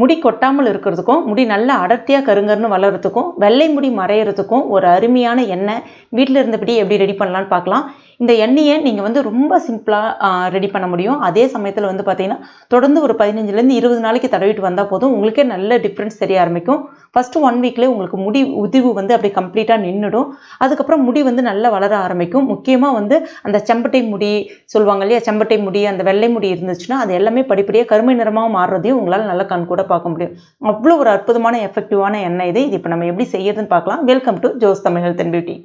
முடி கொட்டாமல் இருக்கிறதுக்கும் முடி நல்லா அடர்த்தியாக கருங்கருன்னு வளர்கிறதுக்கும் வெள்ளை முடி மறையிறதுக்கும் ஒரு அருமையான எண்ணெய். வீட்டில் இருந்தபடி எப்படி ரெடி பண்ணலான்னு பார்க்கலாம். இந்த எண்ணெயை நீங்கள் வந்து ரொம்ப சிம்பிளாக ரெடி பண்ண முடியும். அதே சமயத்தில் வந்து பார்த்தீங்கன்னா தொடர்ந்து ஒரு பதினஞ்சுலேருந்து இருபது நாளைக்கு தடவிட்டு வந்தால் போதும். உங்களுக்கே நல்ல டிஃப்ரென்ஸ் தெரிய ஆரம்பிக்கும். ஃபஸ்ட்டு ஒன் வீக்லேயே உங்களுக்கு முடி உதிர்வு வந்து அப்படி கம்ப்ளீட்டாக நின்றுடும் அதுக்கப்புறம் முடி வந்து நல்லா வளர ஆரம்பிக்கும். முக்கியமாக வந்து அந்த செம்பட்டை முடி சொல்லுவாங்க இல்லையா? செம்பட்டை முடி அந்த வெள்ளை முடி இருந்துச்சுன்னா அது எல்லாமே படிப்படியாக கருமை நிறமாக மாறுறதையும் உங்களால் நல்லா கண் கூட பார்க்க முடியும். அவ்வளோ ஒரு அற்புதமான எஃபெக்டிவான எண்ணெய் இது. இது இப்போ நம்ம எப்படி செய்யறதுன்னு பார்க்கலாம். Welcome to Jo's Tamil health and beauty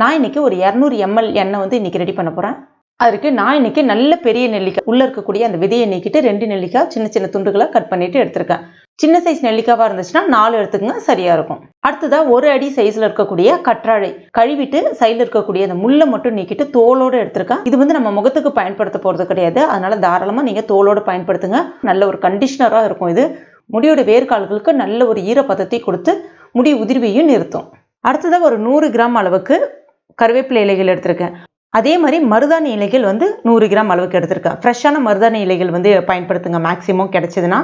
நான் இன்னைக்கு ஒரு இரநூறு எம்எல் எண்ணெய் வந்து இன்னைக்கு ரெடி பண்ண போகிறேன் அதுக்கு நான் இன்னைக்கு நல்ல பெரிய நெல்லிக்காய் உள்ளே இருக்கக்கூடிய அந்த விதையை நீக்கிட்டு ரெண்டு நெல்லிக்காய் சின்ன சின்ன துண்டுகளாக கட் பண்ணிட்டு எடுத்திருக்கேன். சின்ன சைஸ் நெல்லிக்காவாக இருந்துச்சுன்னா நாலு எடுத்துக்கங்க சரியாக இருக்கும். அடுத்ததாக ஒரு அடி சைஸில் இருக்கக்கூடிய கற்றாழை கழுவிட்டு சைடில் இருக்கக்கூடிய அந்த முள்ளை மட்டும் நீக்கிட்டு தோலோடு எடுத்திருக்கேன். இது வந்து நம்ம முகத்துக்கு பயன்படுத்த போகிறது கிடையாது. அதனால தாராளமாக நீங்கள் தோலோடு பயன்படுத்துங்க. நல்ல ஒரு கண்டிஷனராக இருக்கும் இது. முடியோட வேர்க்கால்களுக்கு நல்ல ஒரு ஈரப்பதத்தை கொடுத்து முடி உதிர்வையும் நிறுத்தும். அடுத்ததாக ஒரு நூறு கிராம் அளவுக்கு கருவேப்பிலை இலைகள் எடுத்திருக்கேன். அதே மாதிரி மருதாணி இலைகள் வந்து நூறு கிராம் அளவுக்கு எடுத்திருக்கேன். ஃப்ரெஷ்ஷான மருதாணி இலைகள் வந்து பயன்படுத்துங்க. மேக்ஸிமம் கிடைச்சதுன்னா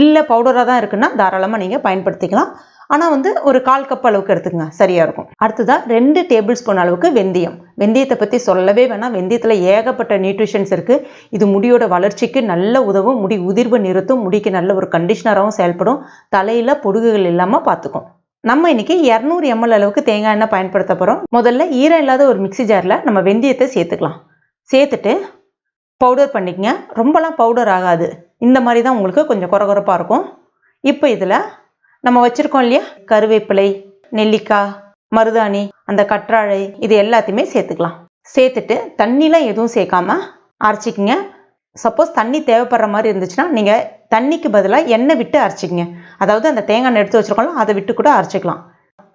இல்லை பவுடராக தான் இருக்குன்னா தாராளமாக நீங்கள் பயன்படுத்திக்கலாம். ஆனால் வந்து ஒரு கால் கப் அளவுக்கு எடுத்துக்கங்க. சரியாக இருக்கும். அடுத்ததாக ரெண்டு டேபிள் ஸ்பூன் அளவுக்கு வெந்தயம். வெந்தயத்தை பற்றி சொல்லவே வேணாம். வெந்தயத்தில் ஏகப்பட்ட நியூட்ரிஷன்ஸ் இருக்குது இது முடியோட வளர்ச்சிக்கு நல்ல உதவும். முடி உதிர்வு நிறுத்தும். முடிக்கு நல்ல ஒரு கண்டிஷனராகவும் செயல்படும். தலையில் பொடுகுகள் இல்லாமல் பார்த்துக்கும் நம்ம இன்னைக்கு இரநூறு எம்எல் அளவுக்கு தேங்காய் எண்ணெய் பயன்படுத்த போகிறோம் முதல்ல ஈரம் இல்லாத ஒரு மிக்சி ஜாரில் நம்ம வெந்தயத்தை சேர்த்துக்கலாம். சேர்த்துட்டு பவுடர் பண்ணிக்கங்க. ரொம்பலாம் பவுடர் ஆகாது. இந்த மாதிரி தான் உங்களுக்கு கொஞ்சம் குறகுறப்பாக இருக்கும். இப்போ இதில் நம்ம வச்சுருக்கோம் இல்லையா? கருவேப்பிலை நெல்லிக்காய் மருதாணி அந்த கற்றாழை இது எல்லாத்தையுமே சேர்த்துக்கலாம். சேர்த்துட்டு தண்ணிலாம் எதுவும் சேர்க்காம அரைச்சிக்கிங்க. சப்போஸ் தண்ணி தேவைப்படுற மாதிரி இருந்துச்சுன்னா நீங்கள் தண்ணிக்கு பதிலாக எண்ணெய் விட்டு அரைச்சிக்கிங்க. அதாவது அந்த தேங்காய் எண்ணெய் எடுத்து வச்சுருக்கோம்ல அதை விட்டு கூட அரைச்சிக்கலாம்.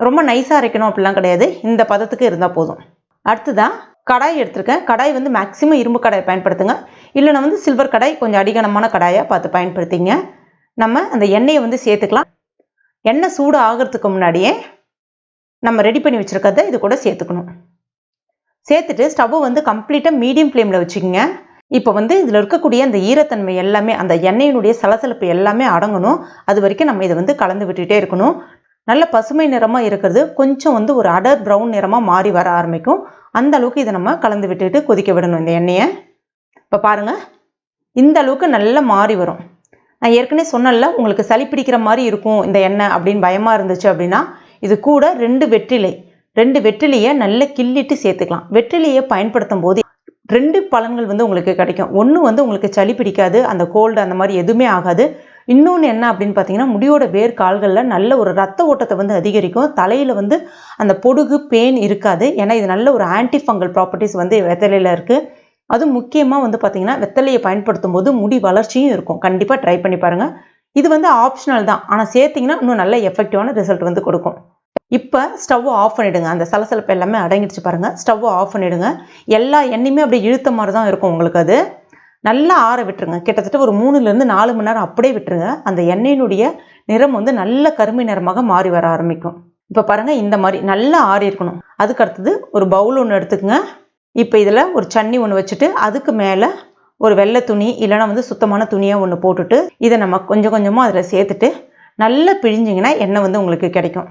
ரொம்ப நைஸாக அரைக்கணும் அப்படிலாம் கிடையாது. இந்த பதத்துக்கு இருந்தால் போதும். அடுத்ததாக கடாய் எடுத்திருக்கேன். கடாய் வந்து மேக்ஸிமம் இரும்பு கடாயை பயன்படுத்துங்க. இல்லைனா வந்து சில்வர் கடாய் கொஞ்சம் அடிகனமான கடாயாக பார்த்து பயன்படுத்திங்க. நம்ம அந்த எண்ணெயை வந்து சேர்த்துக்கலாம். எண்ணெய் சூடு ஆகிறதுக்கு முன்னாடியே நம்ம ரெடி பண்ணி வச்சுருக்கிறத இது கூட சேர்த்துக்கணும். சேர்த்துட்டு ஸ்டவ்வை வந்து கம்ப்ளீட்டாக மீடியம் ஃப்ளேமில் வச்சுக்கோங்க. இப்போ வந்து இதில் இருக்கக்கூடிய அந்த ஈரத்தன்மை எல்லாமே அந்த எண்ணெயினுடைய சலசலப்பு எல்லாமே அடங்கணும். அது வரைக்கும் நம்ம இதை வந்து கலந்து விட்டுட்டே இருக்கணும். நல்ல பசுமை நிறமாக இருக்கிறது கொஞ்சம் வந்து ஒரு அடர் ப்ரௌன் நிறமாக மாறி வர ஆரம்பிக்கும். அந்த அளவுக்கு இதை நம்ம கலந்து விட்டுட்டு கொதிக்க விடணும் இந்த எண்ணெயை. இப்போ பாருங்கள் இந்த அளவுக்கு நல்லா மாறி வரும். நான் ஏற்கனவே சொன்னல உங்களுக்கு சளி பிடிக்கிற மாதிரி இருக்கும் இந்த எண்ணெய் அப்படின்னு பயமாக இருந்துச்சு அப்படின்னா இது கூட ரெண்டு வெற்றிலை. ரெண்டு வெற்றிலையை நல்லா கிள்ளிட்டு சேர்த்துக்கலாம். வெற்றிலையை பயன்படுத்தும் போது ரெண்டு பலன்கள் வந்து உங்களுக்கு கிடைக்கும். ஒன்று வந்து உங்களுக்கு சளி பிடிக்காது அந்த கோல்டு அந்த மாதிரி எதுவுமே ஆகாது. இன்னொன்று என்ன அப்படின்னு பார்த்தீங்கன்னா முடியோட வேர் கால்களில் நல்ல ஒரு ரத்த ஓட்டத்தை வந்து அதிகரிக்கும். தலையில் வந்து அந்த பொடுகு பேன் இருக்காது. ஏன்னா இது நல்ல ஒரு ஆன்டி ஃபங்கல் ப்ராப்பர்ட்டிஸ் வந்து வெத்தலையில் இருக்குது அதுவும் முக்கியமாக வந்து பார்த்திங்கன்னா வெத்தலையை பயன்படுத்தும் போது முடி வளர்ச்சியும் இருக்கும். கண்டிப்பாக ட்ரை பண்ணி பாருங்கள் இது வந்து ஆப்ஷனல் தான். ஆனால் சேர்த்திங்கன்னா இன்னும் நல்ல எஃபெக்டிவான ரிசல்ட் வந்து கொடுக்கும். இப்போ ஸ்டவ்வை ஆஃப் பண்ணிவிடுங்க அந்த சலசலப்பு எல்லாமே அடங்கிடுச்சு பாருங்கள் ஸ்டவ்வை ஆஃப் பண்ணிவிடுங்க எல்லா எண்ணெயுமே அப்படியே இழுத்த மாதிரி தான் இருக்கும் உங்களுக்கு அது. நல்லா ஆற விட்டுருங்க. கிட்டத்தட்ட ஒரு மூணுலேருந்து நாலு மணி நேரம் அப்படியே விட்டுருங்க. அந்த எண்ணெயினுடைய நிறம் வந்து நல்ல கருமை நிறமாக மாறி வர ஆரம்பிக்கும். இப்போ பாருங்கள் இந்த மாதிரி நல்லா ஆறி இருக்கணும் அதுக்கு அடுத்தது ஒரு பவுல் ஒன்று எடுத்துக்கங்க. இப்போ இதில் ஒரு சன்னி ஒன்று வச்சுட்டு அதுக்கு மேலே ஒரு வெள்ளை துணி இல்லைனா வந்து சுத்தமான துணியாக ஒன்று போட்டுட்டு இதை நம்ம கொஞ்சம் கொஞ்சமாக அதில் சேர்த்துட்டு நல்லா பிழிஞ்சிங்கன்னா எண்ணெய் வந்து உங்களுக்கு கிடைக்கும்.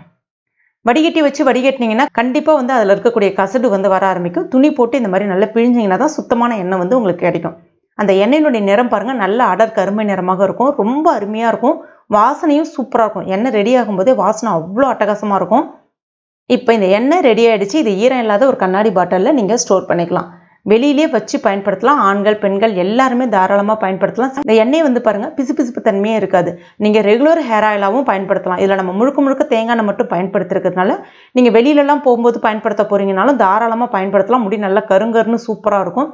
வடிகட்டி வச்சு வடிகட்டினீங்கன்னா கண்டிப்பாக வந்து அதில் இருக்கக்கூடிய கசடு வந்து வர ஆரம்பிக்கும். துணி போட்டு இந்த மாதிரி நல்லா பிழிஞ்சிங்கன்னா தான் சுத்தமான எண்ணெய் வந்து உங்களுக்கு கிடைக்கும். அந்த எண்ணெயினுடைய நிறம் பாருங்கள் நல்ல அடர் கருமை நிறமாக இருக்கும். ரொம்ப அருமையாக இருக்கும். வாசனையும் சூப்பராக இருக்கும். எண்ணெய் ரெடி ஆகும்போதே வாசனை அவ்வளோ அட்டகாசமாக இருக்கும். இப்போ இந்த எண்ணெய் ரெடி ஆகிடுச்சு இது ஈரம் இல்லாத ஒரு கண்ணாடி பாட்டிலில் நீங்கள் ஸ்டோர் பண்ணிக்கலாம். வெளியிலே வச்சு பயன்படுத்தலாம். ஆண்கள் பெண்கள் எல்லாருமே தாராளமாக பயன்படுத்தலாம். இந்த எண்ணெய் வந்து பாருங்கள் பிசு பிசுப்பு தன்மையே இருக்காது. நீங்கள் ரெகுலர் ஹேர் ஆயிலாகவும் பயன்படுத்தலாம். இதில் நம்ம முழுக்க முழுக்க தேங்காய் மட்டும் பயன்படுத்திருக்கிறதுனால நீங்கள் வெளியிலலாம் போகும்போது பயன்படுத்த போகிறீங்கனாலும் தாராளமாக பயன்படுத்தலாம். முடி நல்லா கருங்கருன்னு சூப்பராக இருக்கும்.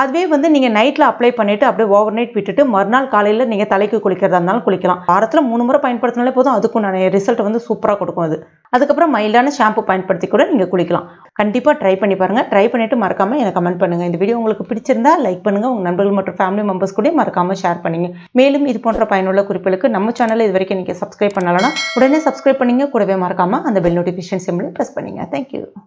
அதுவே வந்து நீங்கள் நைட்டில் அப்ளை பண்ணிவிட்டு அப்படியே ஓவர் நைட் விட்டுட்டு மறுநாள் காலையில் நீங்கள் தலைக்கு குளிக்கிறதா இருந்தாலும் குளிக்கலாம். வாரத்தில் மூணு முறை பயன்படுத்தினாலே போதும் அதுக்கும் நான் ரிசல்ட் வந்து சூப்பராக கொடுக்கும் அது. அதுக்கப்புறம் மைல்டான ஷாம்பு பயன்படுத்தி கூட நீங்கள் குளிக்கலாம். கண்டிப்பாக ட்ரை பண்ணி பாருங்கள் ட்ரை பண்ணிவிட்டு மறக்காமல் எனக்கு கமெண்ட் பண்ணுங்கள் இந்த வீடியோ உங்களுக்கு பிடிச்சிருந்தா லைக் பண்ணுங்கள் உங்கள் நண்பர்கள் மற்றும் ஃபேமிலி மெம்பர்ஸ் கூட மறக்காமல் ஷேர் பண்ணுங்க. மேலும் இது போன்ற பயனுள்ள குறிப்புகளுக்கு நம்ம சேனலை இது வரைக்கும் நீங்கள் சப்ஸ்கிரைப் பண்ணலன்னா உடனே சப்ஸ்கிரைப் பண்ணிங்க. கூடவே மறக்காமல் அந்த பெல் நோட்டிஃபிகேஷன் சிம்மில் ப்ரெஸ் பண்ணுங்கள் தேங்க்யூ